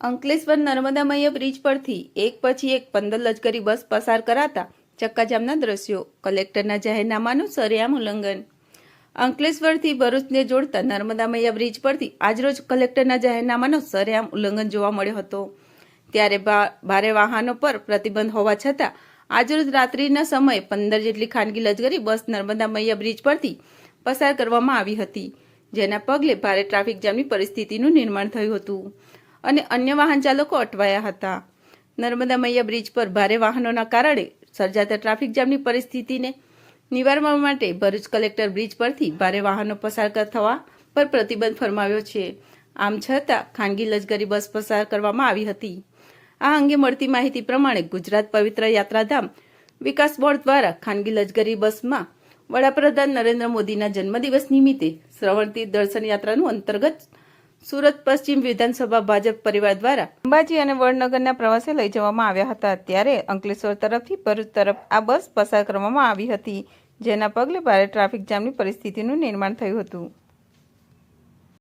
Ankleshwar Narmada bridge પરથી એક પછી એક પંદર લશ્કરી બસ પસાર કરાતા ચક્કાજામના દ્રશ્યો કલેક્ટરના જાહેરનામાનું સરેઆમ ઉલ્લંઘન. અંકલેશ્વરથી ભરૂચને જોડતા નર્મદા બ્રિજ પરથી આજરોજ કલેક્ટરના જાહેરનામાનો સરેઆમ ઉલ્લંઘન જોવા મળ્યો હતો. ત્યારે ભારે વાહનો પર પ્રતિબંધ હોવા છતાં આજરોજ રાત્રિના સમયે પંદર જેટલી ખાનગી લશ્કરી બસ નર્મદા બ્રિજ પરથી પસાર કરવામાં આવી હતી, જેના પગલે ભારે ટ્રાફિક જામની પરિસ્થિતિનું નિર્માણ થયું હતું. અને અન્ય વાહન ચાલકો અટવાયા હતા. નર્મદા મૈયા બ્રિજ પર ભારે વાહનોના કારણે સર્જાતા ટ્રાફિક જામની પરિસ્થિતિને નિવારવા માટે ભરૂચ કલેક્ટર બ્રિજ પરથી ભારે વાહનો પસાર થવા પર પ્રતિબંધ ફરમાવ્યો છે. આમ છતાં ખાનગી લશ્કરી બસ પસાર કરવામાં આવી હતી. આ અંગે મળતી માહિતી પ્રમાણે ગુજરાત પવિત્ર યાત્રાધામ વિકાસ બોર્ડ દ્વારા ખાનગી લશ્કરી બસમાં વડાપ્રધાન નરેન્દ્ર મોદીના જન્મદિવસ નિમિત્તે શ્રવણતીર્થ દર્શન યાત્રાનું અંતર્ગત સુરત પશ્ચિમ વિધાનસભા ભાજપ પરિવાર દ્વારા અંબાજી અને વડનગરના પ્રવાસે લઈ જવામાં આવ્યા હતા. ત્યારે અંકલેશ્વર તરફથી ભરૂચ તરફ આ બસ પસાર કરવામાં આવી હતી, જેના પગલે ભારે ટ્રાફિક જામની પરિસ્થિતિનું નિર્માણ થયું હતું.